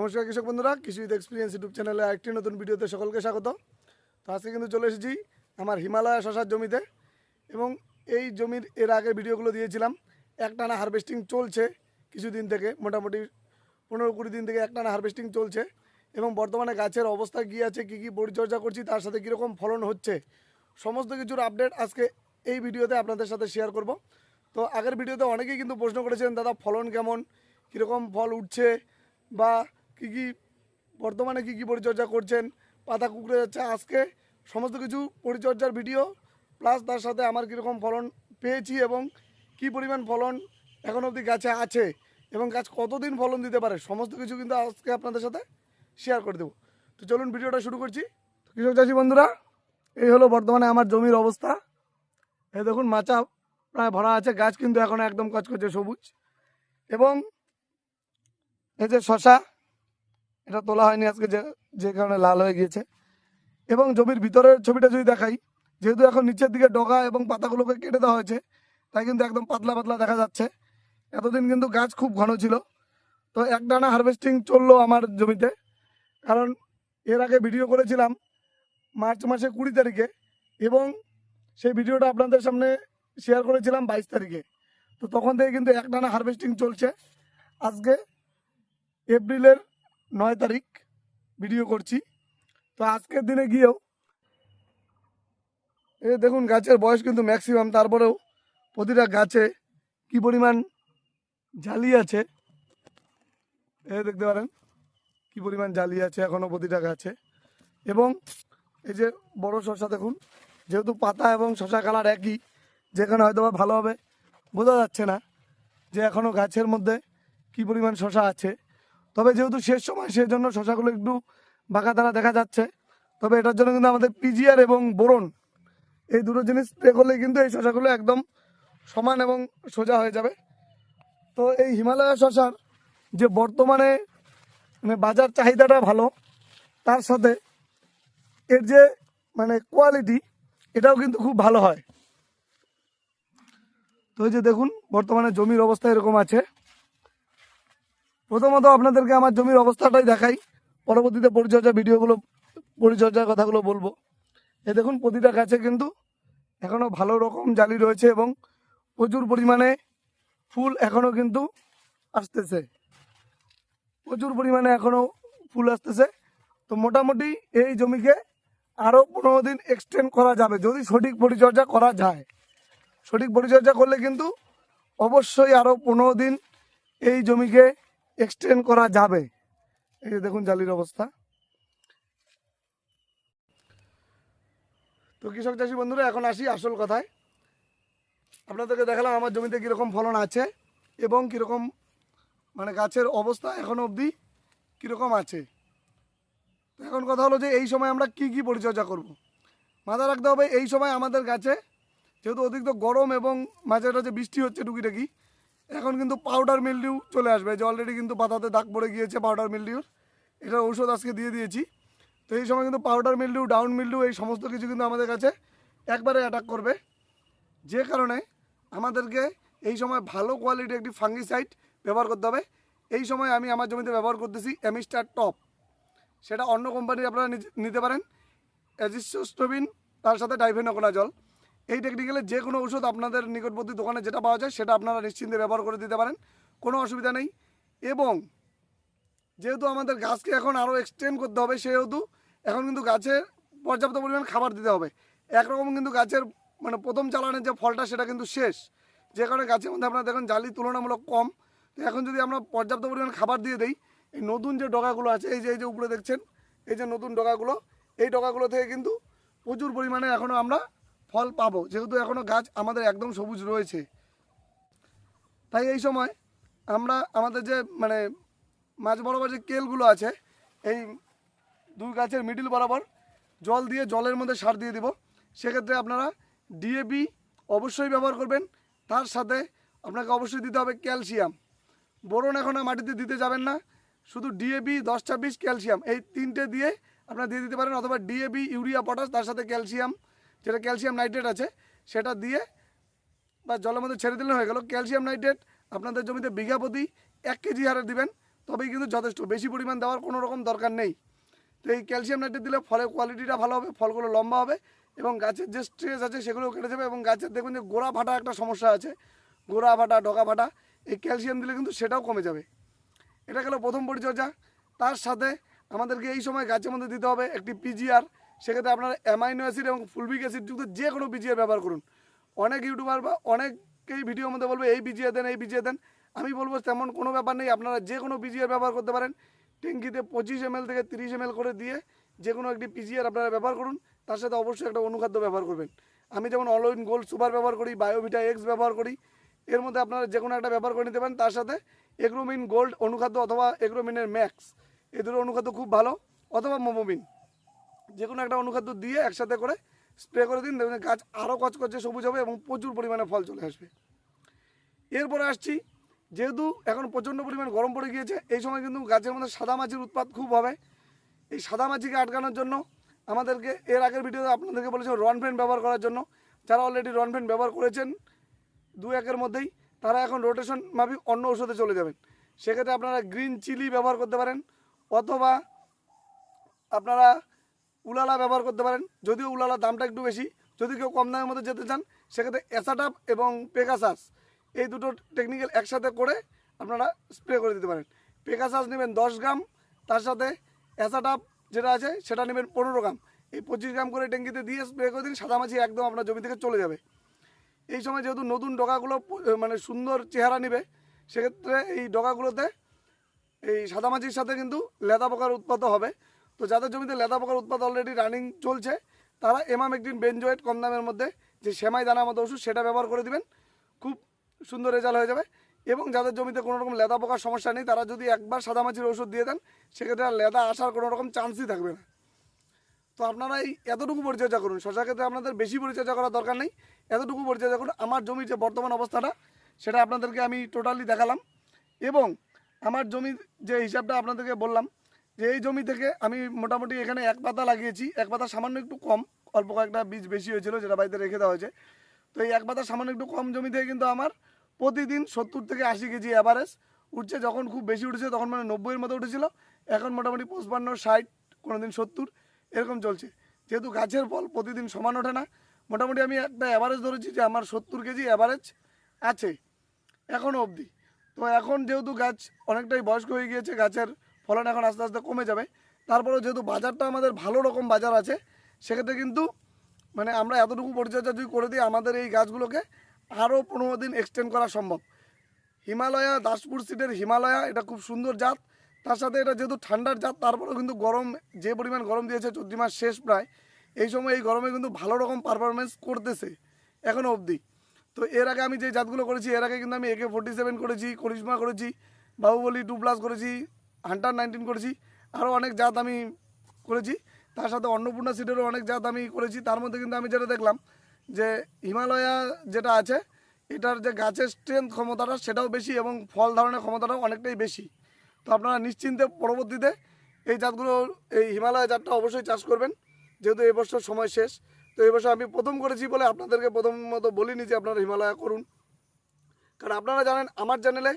নমস্কার কৃষক বন্ধুরা, কৃষি উইথ এক্সপিরিয়েন্স ইউটিউব চ্যানেলে একটি নতুন ভিডিওতে সকলকে স্বাগত। তো আজকে কিন্তু চলে এসেছি আমার হিমালয় শশার জমিতে এবং এই জমির এর আগে ভিডিওগুলো দিয়েছিলাম। একটানা হারভেস্টিং চলছে কিছুদিন থেকে, মোটামুটি পনেরো কুড়ি দিন থেকে একটানা হারভেস্টিং চলছে এবং বর্তমানে গাছের অবস্থা কী আছে, কী কী পরিচর্যা করছি, তার সাথে কীরকম ফলন হচ্ছে, সমস্ত কিছুর আপডেট আজকে এই ভিডিওতে আপনাদের সাথে শেয়ার করব। তো আগের ভিডিওতে অনেকেই কিন্তু প্রশ্ন করেছেন, দাদা ফলন কেমন? কীরকম ফল উঠছে? বা কী কী বর্তমানে কী কী পরিচর্যা করছেন, পাতা কুকড়ে যাচ্ছে আজকে, সমস্ত কিছু পরিচর্যার ভিডিও প্লাস তার সাথে আমার কীরকম ফলন পেয়েছি এবং কি পরিমাণ ফলন এখন অবধি গাছে আছে এবং গাছ কতদিন ফলন দিতে পারে, সমস্ত কিছু কিন্তু আজকে আপনাদের সাথে শেয়ার করে দেবো। তো চলুন ভিডিওটা শুরু করছি। তো কৃষক চাষি বন্ধুরা, এই হলো বর্তমানে আমার জমির অবস্থা। এই দেখুন, মাচা প্রায় ভরা আছে, গাছ কিন্তু এখন একদম কাজ করছে সবুজ। এবং এই যে শশা এটা তোলা হয়নি আজকে যে যে কারণে লাল হয়ে গিয়েছে। এবং জমির ভিতরের ছবিটা যদি দেখাই, যেহেতু এখন নিচের দিকে ডগা এবং পাতাগুলোকে কেটে দেওয়া হয়েছে, তাই কিন্তু একদম পাতলা পাতলা দেখা যাচ্ছে। এতদিন কিন্তু গাছ খুব ঘন ছিল। তো এক ডানা হারভেস্টিং চলল আমার জমিতে। কারণ এর আগে ভিডিও করেছিলাম মার্চ মাসে কুড়ি তারিখে, এবং সেই ভিডিওটা আপনাদের সামনে শেয়ার করেছিলাম বাইশ তারিখে। তো তখন থেকে কিন্তু এক ডানা হারভেস্টিং চলছে। আজকে এপ্রিলের নয় তারিখ ভিডিও করছি। তো আজকের দিনে গিয়েও এ দেখুন গাছের বয়স কিন্তু ম্যাক্সিমাম তারপরেও প্রতিটা গাছে কি পরিমাণ জালি আছে এ দেখতে পারেন, কি পরিমাণ জালি আছে এখনও প্রতিটা গাছে। এবং এই যে বড় শশা দেখুন, যেহেতু পাতা এবং শশা কালার একই, যেখানে হয়তো ভালোভাবে বোঝা যাচ্ছে না যে এখনও গাছের মধ্যে কি পরিমাণ শশা আছে। তবে যেহেতু শেষ সময় সেই জন্য শশাগুলো একটু বাঁকা দ্বারা দেখা যাচ্ছে। তবে এটার জন্য কিন্তু আমাদের পিজিআর এবং বোরন, এই দুটো জিনিস স্প্রে করলে কিন্তু এই শশাগুলো একদম সমান এবং সোজা হয়ে যাবে। তো এই হিমালয় শশার যে বর্তমানে মানে বাজার চাহিদাটা ভালো, তার সাথে এর যে মানে কোয়ালিটি এটাও কিন্তু খুব ভালো হয়। তো যে দেখুন, বর্তমানে জমির অবস্থা এরকম আছে। প্রথমত আপনাদেরকে আমার জমির অবস্থাটাই দেখাই। পরবর্তীতে পরিচর্যা ভিডিওগুলো, পরিচর্যার কথাগুলো বলব। এ দেখুন, প্রতিটা গাছে কিন্তু এখনও ভালো রকম জালি রয়েছে এবং প্রচুর পরিমাণে ফুল এখনও কিন্তু আসতেছে। প্রচুর পরিমাণে এখনও ফুল আসতেছে। তো মোটামুটি এই জমিকে আরও পনেরো দিন এক্সটেন্ড করা যাবে, যদি সঠিক পরিচর্যা করা যায়। সঠিক পরিচর্যা করলে কিন্তু অবশ্যই আরও পনেরো দিন এই জমিকে এক্সটেন্ড করা যাবে। এই যে দেখুন জালির অবস্থা। তো কৃষক চাষি বন্ধুরা, এখন আসি আসল কথায়। আপনাদেরকে দেখালাম আমার জমিতে কীরকম ফলন আছে এবং কীরকম মানে গাছের অবস্থা এখনও অবধি কীরকম আছে। তো এখন কথা হলো যে এই সময় আমরা কি কি পরিচর্যা করব। মাথায় রাখতে হবে এই সময় আমাদের গাছে যেহেতু অতিরিক্ত গরম এবং মাঝে মাঝে বৃষ্টি হচ্ছে টুকিটাকি এখন কিন্তু পাউডার মিলডিউ চলে আসবে। যে অলরেডি কিন্তু পাতাতে দাগ পড়ে গিয়েছে পাউডার মিলডিউর এটার ঔষধ আজকে দিয়ে দিয়েছি। তো এই সময় কিন্তু পাউডার মিলডিউ ডাউন মিলডিউ এই সমস্ত কিছু কিন্তু আমাদের কাছে একবারে অ্যাটাক করবে। যে কারণে আমাদেরকে এই সময় ভালো কোয়ালিটির একটি ফাঙ্গিসাইড ব্যবহার করতে হবে। এই সময় আমি আমার জমিতে ব্যবহার করতেছি এমিস্টার টপ সেটা অন্য কোম্পানির আপনারা নিতে পারেন। অ্যাজিস্টোস্টোবিন তার সাথে ডাইফেনোকোনা জল এই টেকনিক্যালে যে কোনো ওষুধ আপনাদের নিকটবর্তী দোকানে যেটা পাওয়া যায়, সেটা আপনারা নিশ্চিন্তে ব্যবহার করে দিতে পারেন। কোনো অসুবিধা নেই। এবং যেহেতু আমাদের গাছকে এখন আরও এক্সটেন্ড করতে হবে, সেহেতু এখন কিন্তু গাছে পর্যাপ্ত পরিমাণ খাবার দিতে হবে। একরকম কিন্তু গাছের মানে প্রথম চালানের যে ফলটা, সেটা কিন্তু শেষ। যে কারণে গাছের মধ্যে আপনারা দেখুন, জালি তুলনামূলক কম। তো এখন যদি আমরা পর্যাপ্ত পরিমাণ খাবার দিয়ে দিই, এই নতুন যে ডগাগুলো আছে, এই যে এই যে উপরে দেখছেন, এই যে নতুন ডগাগুলো, এই ডগাগুলো থেকে কিন্তু প্রচুর পরিমাণে এখনও আমরা ফল পাবো। যেহেতু এখনও গাছ আমাদের একদম সবুজ রয়েছে। তাই এই সময় আমরা আমাদের যে মানে মাঝ বরাবর যে কেলগুলো আছে, এই দুই গাছের মিডিল বরাবর জল দিয়ে জলের মধ্যে সার দিয়ে দিব। সেক্ষেত্রে আপনারা ডিএপি অবশ্যই ব্যবহার করবেন। তার সাথে আপনাকে অবশ্যই দিতে হবে ক্যালসিয়াম। বোরন এখন মাটিতে দিতে যাবেন না। শুধু ডিএপি দশ ছাব্বিশ ক্যালসিয়াম। এই তিনটে দিয়ে আপনারা দিয়ে দিতে পারেন। অথবা ডিএপি ইউরিয়া, পটাশ, তার সাথে ক্যালসিয়াম। যেটা ক্যালসিয়াম নাইট্রেট আছে, সেটা দিয়ে বা জলের মধ্যে ছেড়ে দিলে হয়ে গেল। ক্যালসিয়াম নাইট্রেট আপনাদের জমিতে বিঘা প্রতি এক কেজি হারে দিবেন, তবেই কিন্তু যথেষ্ট। বেশি পরিমাণ দেওয়ার কোনো রকম দরকার নেই। তো এই ক্যালসিয়াম নাইট্রেট দিলে ফলের কোয়ালিটিটা ভালো হবে, ফলগুলো লম্বা হবে এবং গাছের যে স্ট্রেস আছে সেগুলোও কেটে যাবে এবং গাছের দেখবেন যে গোড়া ফাটা একটা সমস্যা আছে, গোড়া ফাটা ডগা ফাটা এই ক্যালসিয়াম দিলে কিন্তু সেটাও কমে যাবে। এটা গেল প্রথম পরিচর্যা। তার সাথে আমাদেরকে এই সময় গাছের মধ্যে দিতে হবে একটি পিজিআর সেক্ষেত্রে আপনারা অ্যামাইনো অ্যাসিড এবং ফুলবিক অ্যাসিড যুক্ত যে কোনো পিজিআর ব্যবহার করুন। অনেক ইউটিউবার বা অনেকেই ভিডিওর মধ্যে বলবে, এই পিজিআর দেন, এই পিজিআর দেন। আমি বলব, তেমন কোনো ব্যাপার নেই। আপনারা যে কোনো পিজিআর ব্যবহার করতে পারেন। ট্যাঙ্কিতে পঁচিশ এম থেকে তিরিশ এম করে দিয়ে যে কোনো একটি পিজিআর আপনারা ব্যবহার করুন। তার সাথে অবশ্যই একটা অনুখাদ্য ব্যবহার করবেন। আমি যেমন অলউইন গোল্ড সুপার ব্যবহার করি, বায়োভিটা এক্স ব্যবহার করি, এর মধ্যে আপনারা যে কোনো একটা ব্যবহার করে নিতে পারেন। তার সাথে এগ্রোমিন গোল্ড অনুখাদ্য অথবা এগ্রোমিনের ম্যাক্স এই দুটো অনুখাদ্য খুব ভালো, অথবা মোমোমিন যে কোনো একটা অনুখাদ্য দিয়ে একসাথে করে স্প্রে করে দিন, দেখবেন গাছ আরও কচকচে সবুজ হবে এবং প্রচুর পরিমাণে ফল চলে আসবে। এরপরে আসছি, যেহেতু এখন প্রচণ্ড পরিমাণ গরম পড়ে গিয়েছে, এই সময় কিন্তু গাছের মধ্যে সাদা মাছির উৎপাত খুব হবে। এই সাদা মাছিকে আটকানোর জন্য আমাদেরকে এর আগের ভিডিওতে আপনাদেরকে বলেছিলাম রন ফ্যান ব্যবহার করার জন্য। যারা অলরেডি রন ফ্যান ব্যবহার করেছেন দু একের মধ্যেই, তারা এখন রোটেশন মাফিক অন্য ওষুধে চলে যাবেন। সেক্ষেত্রে আপনারা গ্রিন চিলি ব্যবহার করতে পারেন, অথবা আপনারা উলালা ব্যবহার করতে পারেন। যদিও উলালার দামটা একটু বেশি, যদি কেউ কম দামের মধ্যে যেতে চান, সেক্ষেত্রে অ্যাসাটাপ এবং পেগাসাস এই দুটো টেকনিক্যাল একসাথে করে আপনারা স্প্রে করে দিতে পারেন। পেগাসাস নেবেন দশ গ্রাম, তার সাথে অ্যাসাটাপ যেটা আছে, সেটা নেবেন পনেরো গ্রাম। এই পঁচিশ গ্রাম করে ট্যাঙ্কিতে দিয়ে স্প্রে করে দিন সাদামাছি একদম আপনার জমি থেকে চলে যাবে। এই সময় যেহেতু নতুন ডগাগুলো মানে সুন্দর চেহারা নেবে, সেক্ষেত্রে এই ডগাগুলোতে এই সাদামাছির সাথে কিন্তু লেদা পোকার উৎপাদ হবে। তো যাদের জমিতে লেদা পোকার উৎপাদ অলরেডি রানিং চলছে, তারা এমামেকটিন বেনজয়েট কম দামের মধ্যে যে সেমাই দানার মতো ওষুধ সেটা ব্যবহার করে দিবেন। খুব সুন্দর রেজাল্ট হয়ে যাবে। এবং যাদের জমিতে কোনো রকম লেদা পোকার সমস্যা নেই, তারা যদি একবার সাদামাছির ওষুধ দিয়ে দেন, সেক্ষেত্রে লেদা আসার কোনো রকম চান্সই থাকবে না। তো আপনারা এই এতটুকু পরিচর্যা করুন। শশা ক্ষেত্রে আপনাদের বেশি পরিচর্যা করার দরকার নেই। এতটুকু পরিচর্যা করুন। আমার জমির যে বর্তমান অবস্থাটা, সেটা আপনাদেরকে আমি টোটালি দেখালাম। এবং আমার জমির যে হিসাবটা আপনাদেরকে বললাম যে এই জমি থেকে আমি মোটামুটি এখানে এক পাতা লাগিয়েছি, এক পাতা সামান্য একটু কম, অল্প কয়েকটা বীজ বেশি হয়েছিল যেটা বাড়িতে রেখে দেওয়া হয়েছে। তো এই এক পাতা সামান্য একটু কম জমি থেকে কিন্তু আমার প্রতিদিন সত্তর থেকে আশি কেজি অ্যাভারেজ উঠছে। যখন খুব বেশি উঠেছে তখন মানে নব্বইয়ের মতো উঠেছিল, এখন মোটামুটি পঁচপান্ন, ষাট কোনো দিন সত্তর, এরকম চলছে। যেহেতু গাছের ফল প্রতিদিন সমান ওঠে না, মোটামুটি আমি একটা অ্যাভারেজ ধরেছি যে আমার সত্তর কেজি অ্যাভারেজ আছে এখনও অবধি। তো এখন যেহেতু গাছ অনেকটাই বয়স্ক হয়ে গিয়েছে, গাছের ফলন এখন আস্তে আস্তে কমে যাবে। তারপরেও যেহেতু বাজারটা আমাদের ভালো রকম বাজার আছে, সেক্ষেত্রে কিন্তু মানে আমরা এতটুকু পরিচর্যা যদি করে দিই, আমাদের এই গাছগুলোকে আরও পনেরো দিন এক্সটেন্ড করা সম্ভব। হিমালয়া, দাসপুর সিটের হিমালয়া, এটা খুব সুন্দর জাত। তার সাথে এটা যেহেতু ঠান্ডার জাত, তারপরেও কিন্তু গরম, যে পরিমাণ গরম দিয়েছে চোদ্দ মাস শেষ প্রায়, এই সময় এই গরমে কিন্তু ভালো রকম পারফরমেন্স করতেছে এখনও অবধি। তো এর আগে আমি যে জাতগুলো করেছি, এর আগে কিন্তু আমি একে ফোর্টি সেভেন করেছি, করিশ্মা করেছি, বাহুবলী টু প্লাস করেছি হান্টার নাইনটিন করেছি, আরও অনেক জাত আমি করেছি। তার সাথে অন্নপূর্ণা সিটেরও অনেক জাত আমি করেছি। তার মধ্যে কিন্তু আমি যেটা দেখলাম যে হিমালয়া যেটা আছে, এটার যে গাছের স্ট্রেংথ ক্ষমতাটা সেটাও বেশি এবং ফল ধারণের ক্ষমতাটাও অনেকটাই বেশি। তো আপনারা নিশ্চিন্তে পরবর্তীতে এই জাতগুলো, এই হিমালয় জাতটা অবশ্যই চাষ করবেন, যেহেতু এই বছর সময় শেষ। তো এই বছর আমি প্রথম করেছি বলে আপনাদেরকে প্রথমত বলিনি যে আপনারা হিমালয়া করুন। কারণ আপনারা জানেন, আমার চ্যানেলে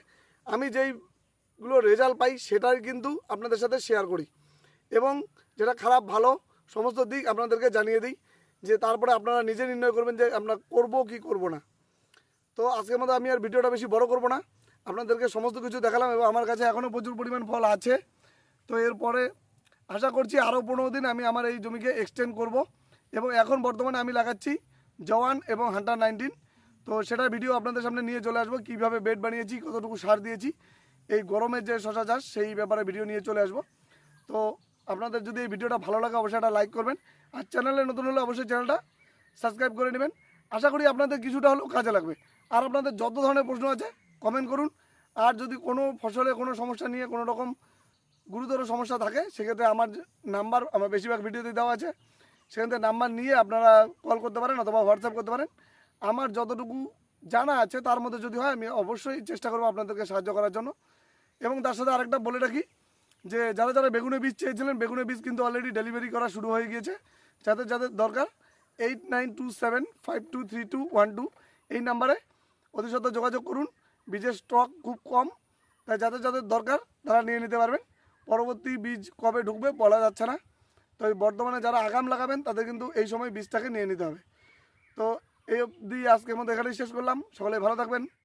আমি যেইগুলো রেজাল্ট পাই সেটাই কিন্তু আপনাদের সাথে শেয়ার করি। এবং যেটা খারাপ, ভালো, সমস্ত দিক আপনাদেরকে জানিয়ে দিই যে তারপরে আপনারা নিজে নির্ণয় করবেন যে আমরা করব কি করব না। তো আজকের মতো আমি আর ভিডিওটা বেশি বড় করব না। আপনাদেরকে সমস্ত কিছু দেখালাম এবং আমার কাছে এখনও প্রচুর পরিমাণ ফল আছে। তো এরপরে আশা করছি আরও পনেরো দিন আমি আমার এই জমিকে এক্সটেন্ড করব। এবং এখন বর্তমানে আমি লাগাচ্ছি জওয়ান এবং হান্টার নাইনটিন তো সেটা ভিডিও আপনাদের সামনে নিয়ে চলে আসব, কীভাবে বেড বানিয়েছি, কতটুকু সার দিয়েছি এই গরমের যে শশা চাষ, সেই ব্যাপারে ভিডিও নিয়ে চলে আসব। তো আপনাদের যদি এই ভিডিওটা ভালো লাগে, অবশ্যই একটা লাইক করবেন। আর চ্যানেলে নতুন হলে অবশ্যই চ্যানেলটা সাবস্ক্রাইব করে নেবেন। আশা করি আপনাদের কিছুটা হলেও কাজে লাগবে। আর আপনাদের যত ধরনের প্রশ্ন আছে কমেন্ট করুন। আর যদি কোনো ফসলে কোনো সমস্যা নিয়ে কোনো রকম গুরুতর সমস্যা থাকে, সেক্ষেত্রে আমার নাম্বার আমার বেশিরভাগ ভিডিওতে দেওয়া আছে। সেখান থেকে নাম্বার নিয়ে আপনারা কল করতে পারেন অথবা হোয়াটসঅ্যাপ করতে পারেন। আমার যতটুকু জানা আছে, তার মধ্যে যদি হয়, আমি অবশ্যই চেষ্টা করব আপনাদেরকে সাহায্য করার জন্য। এবং তার সাথে আরেকটা বলে রাখি যে, যারা যারা বেগুনের বীজ চেয়েছিলেন, বেগুনের বীজ কিন্তু অলরেডি ডেলিভারি করা শুরু হয়ে গিয়েছে। যাদের যাদের দরকার eight nine two seven five two three two one two এই নাম্বারে অতি সত্ত্বর যোগাযোগ করুন। বীজের স্টক খুব কম, তাই যাদের যাদের দরকার, তারা নিয়ে নিতে পারবেন। পরবর্তী বীজ কবে ঢুকবে বলা যাচ্ছে না। তো বর্তমানে যারা আগাম লাগাবেন, তাদের কিন্তু এই সময় বীজটাকে নিয়ে নিতে হবে। তো এই অবধি আজকের মধ্যে এখানেই শেষ করলাম। সকলে ভালো থাকবেন।